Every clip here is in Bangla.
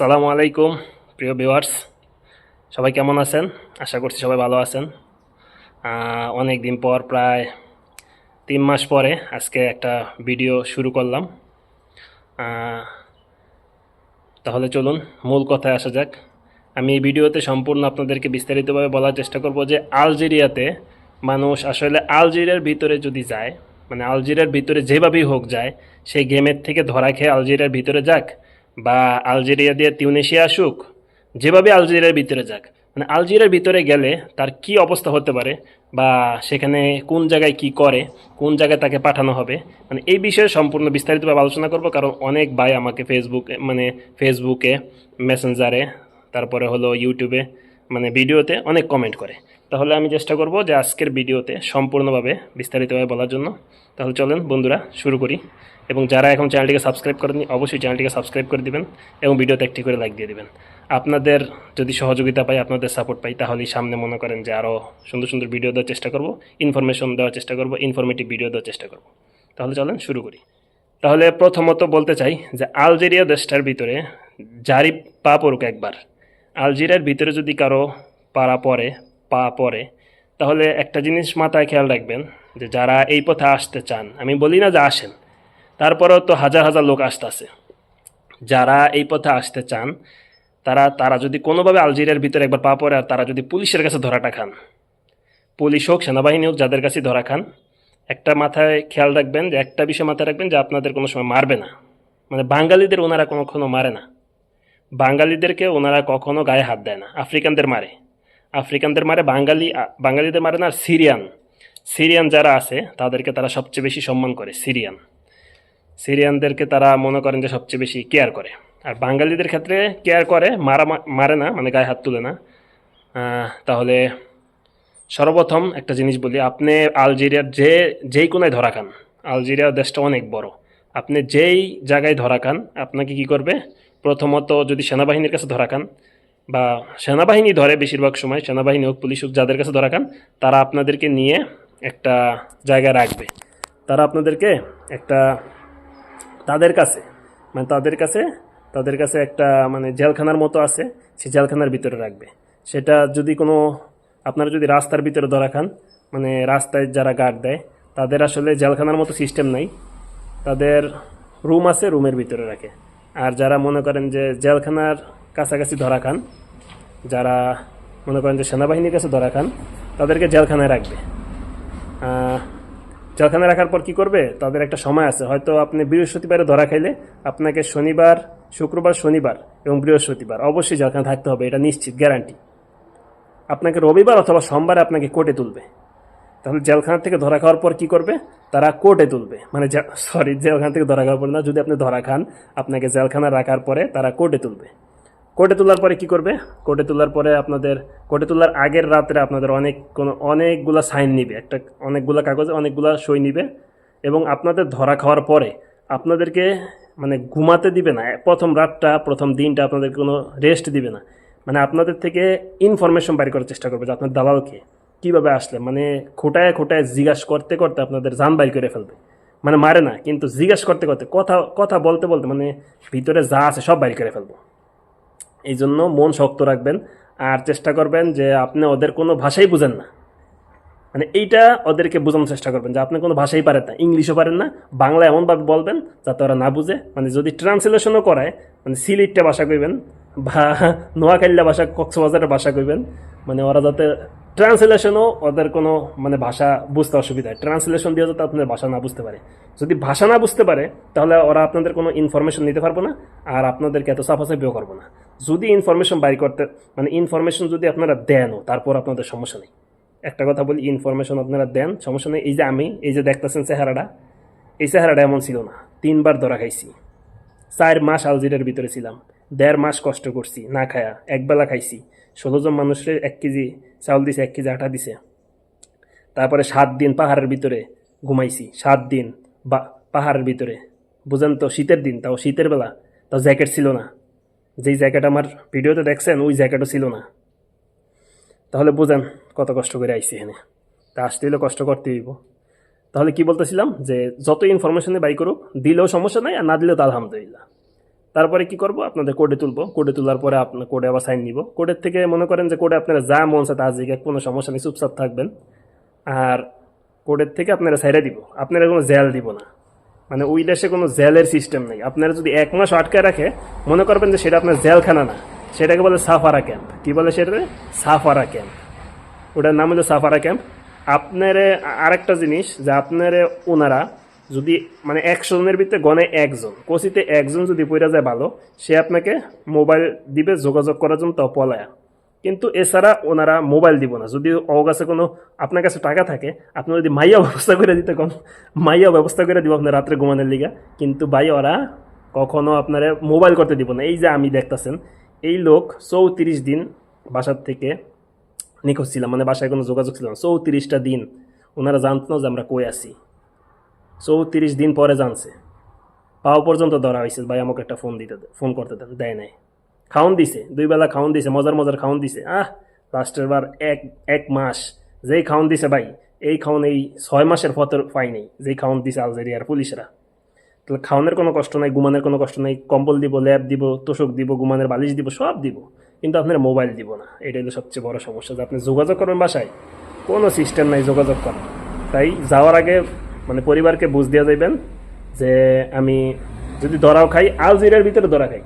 আসসালামু আলাইকুম, প্রিয় ভিউয়ার্স। সবাই কেমন আছেন? আশা করছি সবাই ভালো আছেন। অনেক দিন পর, প্রায় তিন মাস পরে আজকে একটা ভিডিও শুরু করলাম। তাহলে চলুন, মূল কথায় আসা যাক। আমি এই ভিডিওতে সম্পূর্ণ আপনাদেরকে বিস্তারিতভাবে বলার চেষ্টা করব যে আলজেরিয়াতে মানুষ আসলে আলজেরিয়ার ভিতরে যদি যায় মানে আলজেরিয়ার ভিতরে যেভাবেই হোক যায়, সেই গেমের থেকে ধরা খেয়ে আলজেরিয়ার ভিতরে যাক বা আলজেরিয়া দিয়ে তিউনেশিয়া আসুক, যেভাবে আলজেরিয়ার ভিতরে যাক মানে আলজেরিয়ার ভিতরে গেলে তার কি অবস্থা হতে পারে বা সেখানে কোন জায়গায় কি করে, কোন জায়গায় তাকে পাঠানো হবে মানে এই বিষয়ে সম্পূর্ণ বিস্তারিতভাবে আলোচনা করব, কারণ অনেক ভাই আমাকে ফেসবুকে মানে ফেসবুকে মেসেঞ্জারে তারপরে হলো ইউটিউবে মানে ভিডিওতে অনেক কমেন্ট করে। তাহলে আমি চেষ্টা করব যে আজকের ভিডিওতে সম্পূর্ণভাবে বিস্তারিতভাবে বলার জন্য। তাহলে চলেন বন্ধুরা, শুরু করি। এবং যারা এখন চ্যানেলটিকে সাবস্ক্রাইব করেননি, অবশ্যই চ্যানেলটিকে সাবস্ক্রাইব করে দিবেন এবং ভিডিওতে একটি করে লাইক দিয়ে দিবেন। আপনাদের যদি সহযোগিতা পাই, আপনাদের সাপোর্ট পাই, তাহলেই সামনে মনে করেন যে আরও সুন্দর সুন্দর ভিডিও দেওয়ার চেষ্টা করব ইনফরমেশন দেওয়ার চেষ্টা করব ইনফরমেটিভ ভিডিও দেওয়ার চেষ্টা করব। তাহলে চলেন শুরু করি। তাহলে প্রথমত বলতে চাই যে আলজেরিয়া দেশটার ভিতরে জারি পা পড়ুক একবার। আলজেরিয়ার ভিতরে যদি কারও পাড়া পড়ে, পা পড়ে, তাহলে একটা জিনিস মাথায় খেয়াল রাখবেন যে যারা এই পথে আসতে চান, আমি বলি না যে আসেন তারপরেও তো হাজার হাজার লোক আসতেছে। যারা এই পথে আসতে চান, তারা তারা যদি কোনোভাবে আলজেরিয়ার ভিতরে একবার পা পড়ে, আর তারা যদি পুলিশের কাছে ধরাটা খান, পুলিশ হোক, সেনাবাহিনী হোক, যাদের কাছে ধরা খান, একটা মাথায় খেয়াল রাখবেন যে, একটা বিষয় মাথায় রাখবেন যে, আপনাদের কোনো সময় মারবে না। মানে বাঙালিদের ওনারা কখনো মারে না। বাঙালিদেরকে ওনারা কখনো গায়ে হাত দেয় না। আফ্রিকানদের মারে। আফ্রিকানদের মারে, বাঙালি বাঙালিদের মারে না সিরিয়ান। সিরিয়ান যারা আছে, তাদেরকে তারা সবচেয়ে বেশি সম্মান করে, সিরিয়ান। সিরিয়ানদেরকে তারা মনে করেন যে সবচেয়ে বেশি কেয়ার করে। আর বাঙালিদের ক্ষেত্রে কেয়ার করে, মারা মারে না মানে গায়ে হাত তুলে না। তাহলে সর্বপ্রথম একটা জিনিস বলি, আপনি আলজেরিয়ার যে, যেই কোনায় ধরা খান, আলজেরিয়া দেশটা অনেক বড়। আপনি যেই জায়গায় ধরা খান, আপনাকে কি করবে? প্রথমত যদি সেনাবাহিনীর কাছে ধরা খান, বা সেনাবাহিনী ধরে বেশিরভাগ সময়, সেনাবাহিনী হোক, পুলিশ হোক, যাদের কাছে ধরা খান, তারা আপনাদেরকে নিয়ে একটা জায়গায় রাখবে। তারা আপনাদেরকে একটা তাদের কাছে মানে তাদের কাছে তাদের কাছে একটা মানে জেলখানার মতো আছে, সে জেলখানার ভিতরে রাখবে। সেটা যদি কোনো, আপনারা যদি রাস্তার ভিতরে ধরা খান মানে রাস্তায় যারা গার্ড দেয়, তাদের আসলে জেলখানার মতো সিস্টেম নাই। তাদের রুম আছে, রুমের ভিতরে রাখে। আর যারা মনে করেন যে জেলখানার কাছাকাছি ধরা খান, যারা মনে করেন যে সেনাবাহিনীর কাছে ধরা খান, তাদেরকে জেলখানায় রাখবে। আহ, রাখার পর কি করবে? তাদের একটা সময় আছে। হয়তো আপনি বৃহস্পতিবারে ধরা খাইলে আপনাকে শনিবার শুক্রবার শনিবার এবং বৃহস্পতিবার অবশ্যই জেলখানা থাকতে হবে এটা নিশ্চিত গ্যারান্টি আপনাকে রবিবার অথবা সোমবারে আপনাকে কোর্টে তুলবে। তাহলে জেলখানা থেকে ধরা খাওয়ার পর কি করবে? তারা কোর্টে তুলবে। মানে সরি জেলখানা থেকে ধরা খাওয়ার পর না যদি আপনি ধরা খান আপনাকে জেলখানা রাখার পরে তারা কোর্টে তুলবে। কোর্টে তোলার পরে কি করবে? কোর্টে তোলার পরে আপনাদের, কোর্টে তোলার আগের রাত্রে আপনাদের অনেক, কোনো, অনেকগুলা সাইন নিবে। একটা, অনেকগুলা কাগজে, অনেকগুলা সই নিবে এবং আপনাদের ধরা খাওয়ার পরে আপনাদেরকে মানে ঘুমাতে দিবে না। প্রথম রাতটা, প্রথম দিনটা আপনাদের কোনো রেস্ট দিবে না। মানে আপনাদের থেকে ইনফরমেশন বাইর করার চেষ্টা করবে যে আপনার দালালকে কীভাবে আসলে। মানে খোটায় খোটায় জিজ্ঞাসা করতে করতে আপনাদের জান বাইর করে ফেলবে। মানে মারে না, কিন্তু জিজ্ঞাসা করতে করতে কথা কথা বলতে বলতে মানে ভিতরে যা আছে সব বাইর করে ফেলব। এই জন্য মন শক্ত রাখবেন আর চেষ্টা করবেন যে আপনি ওদের কোনো ভাষাই বুঝেন না। মানে এইটা ওদেরকে বোঝানোর চেষ্টা করবেন যে আপনি কোনো ভাষাই পারেন না, ইংলিশও পারেন না, বাংলা এমনভাবে বলবেন যাতে ওরা না বুঝে। মানে যদি ট্রান্সলেশনও করায় মানে সিলেটটা ভাষা কইবেন বা নোয়াখালীলা ভাষা, কক্সবাজারের ভাষা কইবেন মানে ওরা যাতে ট্রান্সলেশনও ওদের কোনো মানে ভাষা বুঝতে অসুবিধা হয়। ট্রান্সলেশন দিয়ে যাতে আপনাদের ভাষা না বুঝতে পারে। যদি ভাষা না বুঝতে পারে, তাহলে ওরা আপনাদের কোনো ইনফরমেশন নিতে পারব না আর আপনাদেরকে এত সাফাসাফিও করব না। যদি ইনফরমেশন বাইর করতে মানে ইনফরমেশন যদি আপনারা দেনও, তারপর আপনাদের সমস্যা নেই। একটা কথা বলি ইনফরমেশন আপনারা দেন, সমস্যা নেই। এই যে আমি, এই যে দেখতেছেন চেহারাটা, এই চেহারাটা এমন ছিল না। তিনবার ধরা খাইছি। চার মাস আলজিরের ভিতরে ছিলাম। দেড় মাস কষ্ট করছি, না খায়া। একবেলা খাইছি। ষোলো জন মানুষের এক কেজি চাউল দিছে, এক কেজি আটা দিছে। তারপরে সাত দিন পাহাড়ের ভিতরে ঘুমাইছি। সাত দিন বা পাহাড়ের ভিতরে। বুঝেন তো, শীতের দিন, তাও শীতের বেলা। তাও জ্যাকেট ছিল না। যেই জ্যাকেট আমার ভিডিওতে দেখছেন, ওই জ্যাকেটও ছিল না। তাহলে বুঝেন কত কষ্ট করে আইসি এখানে। তা আসতে হলে কষ্ট করতে হইব। তাহলে কি বলতেছিলাম যে, যত ইনফরমেশনে বাই করুক, দিলেও সমস্যা নাই, আর না দিলেও তো আলহামদুলিল্লাহ। তারপরে কি করব? আপনাদের কোডে তুলবো। কোডে তোলার পরে আপনার কোডে আবার সাইন নিব। কোডের থেকে মনে করেন যে কোডে আপনারা যা মন চায় তা জিগে কোনো সমস্যা নেই, চুপচাপ থাকবেন। আর কোডের থেকে আপনারা সাইডে দিব। আপনারা কোনো জেল দিব না। মানে ওই দেশে কোনো জেলের সিস্টেম নেই। আপনারা যদি এক মাস আটকে রাখে, মনে করবেন যে সেটা আপনার জেলখানা না। সেটাকে বলে সাফারা ক্যাম্প। কি বলে সেটা সাফারা ক্যাম্প। ওটার নাম হলো সাফারা ক্যাম্প। আপনারে আরেকটা জিনিস যে আপনারে ওনারা যদি মানে একশো জনের ভিতরে গনে একজন, কোচিতে একজন যদি পইরা যায় ভালো, সে আপনাকে মোবাইল দিবে, যোগাযোগ করার জন্য তো পলায়া। কিন্তু এছাড়া ওনারা মোবাইল দিব না। যদি ওর কাছে কোনো আপনার কাছে টাকা থাকে, আপনি যদি মাইয়া ব্যবস্থা করে দিতে কন মাইয়া ব্যবস্থা করে দিব আপনার রাত্রে ঘুমানোর লিগা। কিন্তু ভাই, ওরা কখনো আপনারা মোবাইল করতে দিব না। এই যে আমি দেখতেছেন, এই লোক চৌত্রিশ দিন বাসার থেকে নিখোঁজ ছিলাম মানে বাসায় কোনো যোগাযোগ ছিল না। চৌত্রিশটা দিন, ওনারা জানত না যে আমরা কই আছি। চৌত্রিশ দিন পরে জানছে। পাওয়া পর্যন্ত ধরা হয়েছে ভাই আমাকে একটা ফোন দিতে ফোন করতে দেয় নাই। খাওন দিছে, দুই বেলা দিছে, মজার মজার খাওন দিছে। আহ, লাস্টের বার এক এক মাস যেই খাওন দিছে ভাই, এই খাওন এই ছয় মাসের ফতর পাই নেই, যেই খাওন দিছে আলজেরিয়ার পুলিশরা। তাহলে খাওয়ানোর কোনো কষ্ট নাই, ঘুমানোর কোনো কষ্ট নাই, কম্বল দিব, ল্যাব দিব, তোষক দিব, ঘুমানোর বালিশ দিব, সব দিব। কিন্তু আপনার মোবাইল দিব না, এটাই হলো সবচেয়ে বড় সমস্যা, যে আপনি যোগাযোগ করবেন বাসায়, কোনো সিস্টেম নাই যোগাযোগ করার। তাই যাওয়ার আগে মানে পরিবারকে বুঝ দিয়ে যাইবেন যে আমি যদি ধরাও খাই আলজিরার ভিতরে ধরা খাই।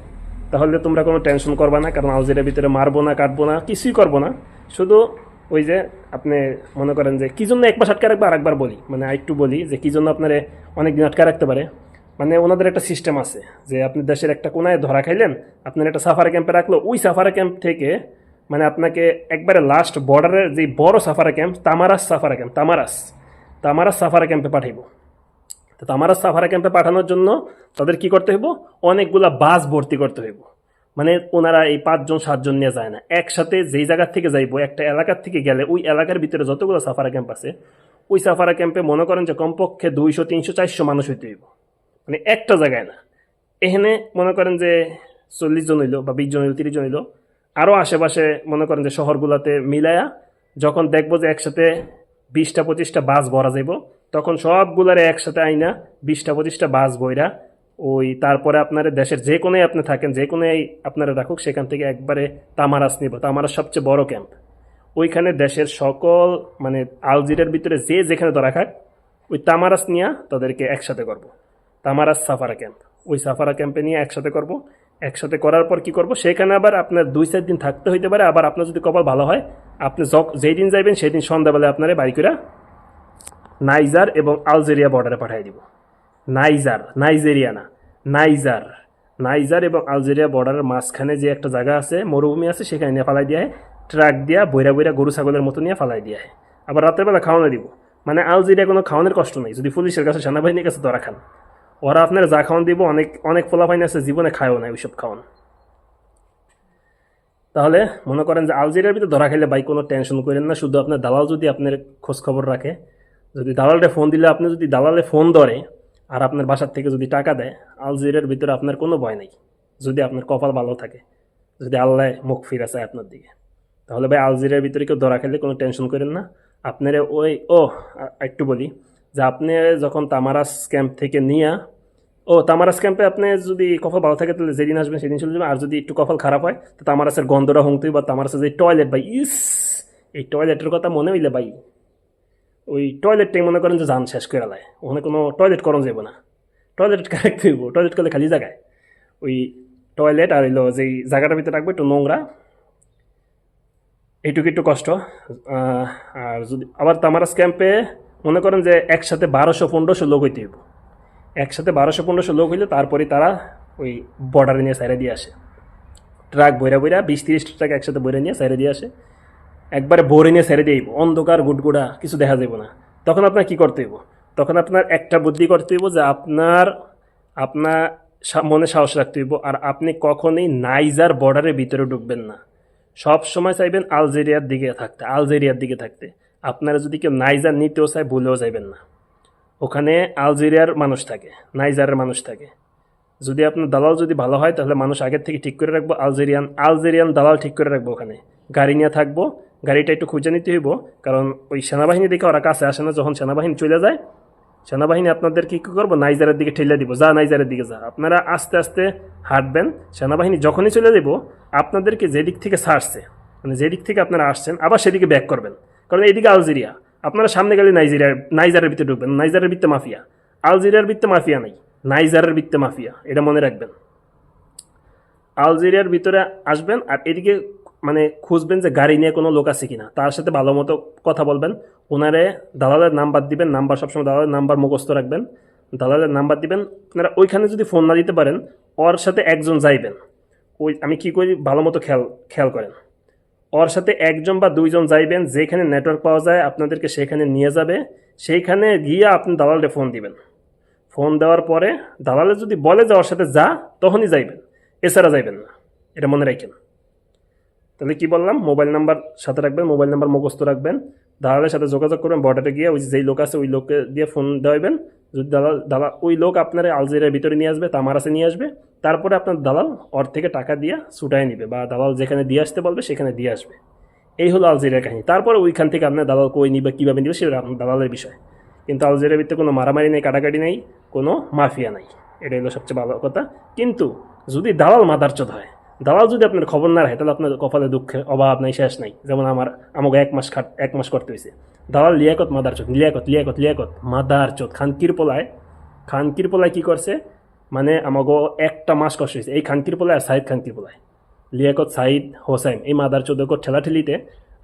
তাহলে তোমরা কোনো টেনশন করবা না, কারণ আলজিরার ভিতরে মারবো না, কাটবো না, কিছুই করব না। শুধু ওই যে আপনি মনে করেন যে কী জন্য একবার আটকা রাখবে রাখব আরেকবার বলি। মানে একটু বলি যে কী জন্য আপনারে অনেক দিন আটকা রাখতে পারে। মানে ওনাদের একটা সিস্টেম আছে যে আপনি দেশের একটা কোনায় ধরা খাইলেন, আপনার একটা সাফারি ক্যাম্পে রাখল, ওই সাফারি ক্যাম্প থেকে মানে আপনাকে একবারে লাস্ট বর্ডারের যে বড় safari camp তামারাস safari camp তামারাস। তামারাস safari ক্যাম্পে পাঠাইব। তো তামারাস সাফারি ক্যাম্পে পাঠানোর জন্য তাদের কি করতে হইব? অনেকগুলা বাস ভর্তি করতে হইব। মানে ওনারা এই পাঁচজন, সাতজন নিয়ে যায় না। একসাথে যেই জায়গার থেকে যাইবো, একটা এলাকার থেকে গেলে ওই এলাকার ভিতরে যতগুলো সাফারা ক্যাম্প আছে, ওই সাফারা ক্যাম্পে মনে করেন যে কমপক্ষে দুইশো, তিনশো, চারশো মানুষ হইতে হইব। মানে একটা জায়গায় না। এখানে মনে করেন যে চল্লিশ জন হইল বা বিশ জন হইল, তিরিশ জন হইল আরও আশেপাশে মনে করেন যে শহরগুলোতে মিলায়া যখন দেখব যে একসাথে বিশটা, পঁচিশটা বাস ভরা যাইব, তখন সবগুলারে একসাথে আইনা বিশটা, পঁচিশটা বাস বইরা ওই তারপরে আপনার দেশের যে কোনোই আপনি থাকেন, যে কোনোই আপনারা রাখুক, সেখান থেকে একবারে তামারাস নিব। তামারাস সবচেয়ে বড় ক্যাম্প ওইখানে দেশের সকল মানে আলজিরের ভিতরে যে যেখানে ধরা খাক, ওই তামারাস নিয়ে তাদেরকে একসাথে করব। তামারাস সাফারা ক্যাম্প ওই সাফারা ক্যাম্পে নিয়ে একসাথে করব। একসাথে করার পর কি করব? সেখানে আবার আপনার দুই চার দিন থাকতে হইতে পারে। আবার আপনার যদি কপাল ভালো হয়, আপনি যেই দিন যাইবেন সেই দিন সন্ধ্যাবেলায় আপনারা বাড়ি করে নাইজার এবং আলজেরিয়া বর্ডারে পাঠিয়ে দিব। নাইজার, নাইজেরিয়া না, নাইজার। নাইজার এবং আলজেরিয়া বর্ডারের মাঝখানে যে একটা জায়গা আছে, মরুভূমি আছে, সেখানে নিয়ে ফালাই দিয়ে ট্রাক দিয়া বইরা বইরা গরু, ছাগলের মতো নিয়ে ফালাই দিয়ে আবার রাতের বেলা খাওয়ানো দিব। মানে আলজেরিয়া কোনো খাওয়ানোর কষ্ট নেই। যদি পুলিশের কাছে, সেনাবাহিনীর কাছে ধরা খান। ওরা আপনার যা খাওয়ান দিব, অনেক অনেক ফলাফাইন আছে, জীবনে খায়ও না ওইসব খাওয়ান। তাহলে মনে করেন যে আলজেরিয়ার ভিতরে ধরা খাইলে ভাই কোনো টেনশন করেন না। শুধু আপনার দালাল যদি আপনার খোঁজ খবর রাখে। যদি দালালটা ফোন দিলে, আপনি যদি দালালে ফোন ধরে আর আপনার বাসার থেকে যদি টাকা দেয় আলজেরিয়ার ভিতরে আপনার কোনো ভয় নেই, যদি আপনার কপাল ভালো থাকে, যদি আল্লাহ মুখ ফিরে চায় আপনার দিকে। তাহলে ভাই আলজেরিয়ার ভিতরে কেউ ধরা খেলে কোনো টেনশন করেন না। আপনার ওই ও একটু বলি যে আপনি যখন তামারাস ক্যাম্প থেকে নিয়ে ও তামারাস ক্যাম্পে আপনি যদি কপাল ভালো থাকে, তাহলে যেদিন আসবেন সেদিন চলে যাবেন। আর যদি একটু কপাল খারাপ হয়, তো তামারাসের গন্ধটা হুংতেই বা তামারাসের যে টয়লেট ভাই, ইস! এই টয়লেটের কথা মনে হইলে ভাই ওই টয়লেটটাই মনে করেন যে যান শেষ করে লায় ওখানে কোনো টয়লেট করণ যাব না। টয়লেট কারেক্ট হইব? টয়লেট করলে খালি জায়গায় ওই টয়লেট আর হইল যেই জায়গাটার ভিতরে রাখব একটু নোংরা। এইটুকু একটু কষ্ট। আর যদি আবার তামারাস ক্যাম্পে মনে করেন যে একসাথে বারোশো, পনেরোশো লোক হইতে হইব। একসাথে বারোশো, পনেরোশো লোক হইলে তারপরে তারা ওই বর্ডারে নিয়ে সাইডে দিয়ে আসে। ট্রাক বইরা বইরা, বিশ, তিরিশ ট্রাক একসাথে বইরা নিয়ে সাইডে দিয়ে আসে। একবারে ভরে নিয়ে ছেড়ে দিয়ে অন্ধকার গুটগুড়া কিছু দেখা যাবে না। তখন আপনার কি করতে হইব? তখন আপনার একটা বুদ্ধি করতে হইব যে আপনার আপনার মনে সাহস রাখতে হইব, আর আপনি কখনোই নাইজার বর্ডারের ভিতরে ঢুকবেন না। সব সময় চাইবেন আলজেরিয়ার দিকে থাকতে, আলজেরিয়ার দিকে থাকতে। আপনারা যদি কেউ নাইজার নিতেও চায়, ভুলেও যাইবেন না। ওখানে আলজেরিয়ার মানুষ থাকে, নাইজারের মানুষ থাকে। যদি আপনার দালাল যদি ভালো হয়, তাহলে মানুষ আগের থেকে ঠিক করে রাখব, আলজেরিয়ান আলজেরিয়ান দালাল ঠিক করে রাখব ওখানে। গাড়ি নিয়ে থাকব গাড়িটা একটু খুঁজে নিতে হইব, কারণ ওই সেনাবাহিনী দেখে ওরা কাছে আসে না, যখন সেনাবাহিনী চলে যায়, সেনাবাহিনী আপনাদের কি করব? নাইজারের দিকে ঠেলে দিব। যা নাইজারের দিকে যা। আপনারা আস্তে আস্তে হাঁটবেন, সেনাবাহিনী যখনই চলে দেব আপনাদেরকে যেদিক থেকে ছাড়ছে মানে যেদিক থেকে আপনারা আসছেন, আবার সেদিকে ব্যাক করবেন। কারণ এইদিকে আলজেরিয়া। আপনারা সামনে গেলে নাইজেরিয়ার নাইজারের ভিতরে ঢুকবেন। নাইজারের ভিত্তে মাফিয়া। আলজেরিয়ার ভিত্তে মাফিয়া নেই। নাইজারের ভিত্তে মাফিয়া। এটা মনে রাখবেন। আলজেরিয়ার ভিতরে আসবেন আর এদিকে মানে খুঁজবেন যে গাড়ি নিয়ে কোনো লোক আছে কিনা। তার সাথে ভালো মতো কথা বলবেন। ওনারে দালালের নাম্বার দিবেন। নাম্বার সবসময় দালালের নাম্বার মুখস্থ রাখবেন। দালালের নাম্বার দিবেন। আপনারা ওইখানে যদি ফোন না দিতে পারেন, ওর সাথে একজন যাইবেন। ওই আমি কি করি? ভালো মতো খেয়াল খেয়াল করেন। ওর সাথে একজন বা দুইজন যাইবেন। যেখানে নেটওয়ার্ক পাওয়া যায়, আপনাদেরকে সেখানে নিয়ে যাবে। সেইখানে গিয়ে আপনি দালালে ফোন দিবেন। ফোন দেওয়ার পরে দালালে যদি বলে যে ওর সাথে যা, তখনই যাইবেন। এছাড়া যাইবেন না। এটা মনে রাখেন। তাহলে কি বললাম? মোবাইল নাম্বার সাথে রাখবেন, মোবাইল নাম্বার মুখস্থ রাখবেন। দালালের সাথে যোগাযোগ করবেন বর্ডারে গিয়ে ওই যেই লোক আছে, ওই লোককে দিয়ে ফোন দেওয়াবেন। যদি দালাল দালাল, ওই লোক আপনার আলজেরিয়ার ভিতরে নিয়ে আসবে তামারাসে নিয়ে আসবে। তারপরে আপনার দালাল ওর থেকে টাকা দিয়ে ছুটাই নিবে বা দালাল যেখানে দিয়ে আসতে বলবে, সেখানে দিয়ে আসবে। এই হলো আলজেরিয়ার কাহিনী। তারপরে ওইখান থেকে আপনার দালাল কই নিবে, কীভাবে নিবে, সেটা আপনার দালালের বিষয়। কিন্তু আলজেরিয়ার ভিতরে কোনো মারামারি নেই, কাটাকাটি নেই, কোনো মাফিয়া নাই। এটা হলো সবচেয়ে ভালো কথা। কিন্তু যদি দালাল মাদারচোদ হয় দালাল যদি আপনার খবর না রাখে, তাহলে আপনার কপালে দুঃখের অভাব নাই, শেষ নাই। যেমন আমার, আমাকে এক মাস খাট, এক মাস করতে হয়েছে। দালাল লিয়াকত মাদারচোদ লিয়াকত লিয়াকত লিয়াকত মাদারচোদ খানকির পোলায় খানকির পোলায় কী করছে? মানে আমাকে একটা মাস কষ্ট হয়েছে। এই খানকির পোলায় আর সাইদ খানকির পোলায়। লিয়াকত, সাইদ হোসেন এই মাদার চোদ্দকর ঠেলাঠেলিতে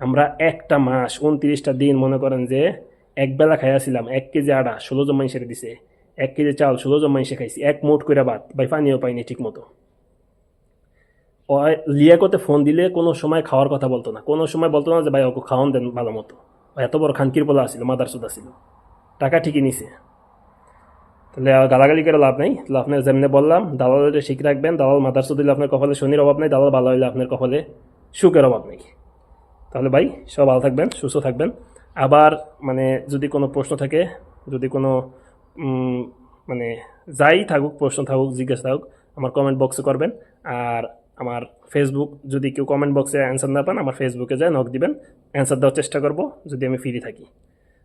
আমরা একটা মাস, উনত্রিশটা দিন মনে করেন যে এক বেলা খাইয়াছিলাম এক কেজি আটা ষোলো জন মানুষের দিছে। এক কেজি চাল, ষোলো জন মানুষে খাইছি। এক মুঠ করে ভাত বাই পানিও পাইনি ঠিক মতো লিয়াকতে ফোন দিলে কোনো সময় খাওয়ার কথা বলতো না। কোনো সময় বলতো না যে, ভাই, ওকে খাওয়ান দেন ভালো মতো। এত বড় খানকির পোলা আসছিল মাদার চোদ ছিল টাকা ঠিকই নিছে। তাহলে গালাগালি করে লাভ নেই। তাহলে আপনার যেমনি বললাম, দালালের শিখ রাখবেন। দালাল মাদার দিলে আপনার কপালে শনির অভাব নেই, দালাল ভালো হইলে আপনার কপালে সুখের অভাব নেই। তাহলে ভাই সব ভালো থাকবেন, সুস্থ থাকবেন। আবার মানে যদি কোনো প্রশ্ন থাকে, যদি কোনো মানে যাই থাকুক, প্রশ্ন থাকুক, জিজ্ঞাসা থাকুক, আমার কমেন্ট বক্সে করবেন। আর আমার ফেসবুক যদি কেউ কমেন্ট বক্সে অ্যান্সার না পান, আমার ফেসবুকে যায় নক দিবেন অ্যান্সার দেওয়ার চেষ্টা করব, যদি আমি ফ্রি থাকি।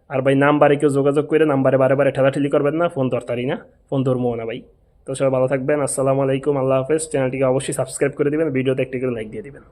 আর ভাই, নাম্বারে কেউ যোগাযোগ করে নাম্বারে বারে বারে ঠেলাঠেলি করবেন না ফোন দরকারই না ফোন ধরবো না ভাই। তো সবাই ভালো থাকবেন, আসসালামু আলাইকুম, আল্লাহ হাফেজ। চ্যানেলটিকে অবশ্যই সাবস্ক্রাইব করে দেবেন ভিডিওতে একটি করে লাইক দিয়ে দিবেন।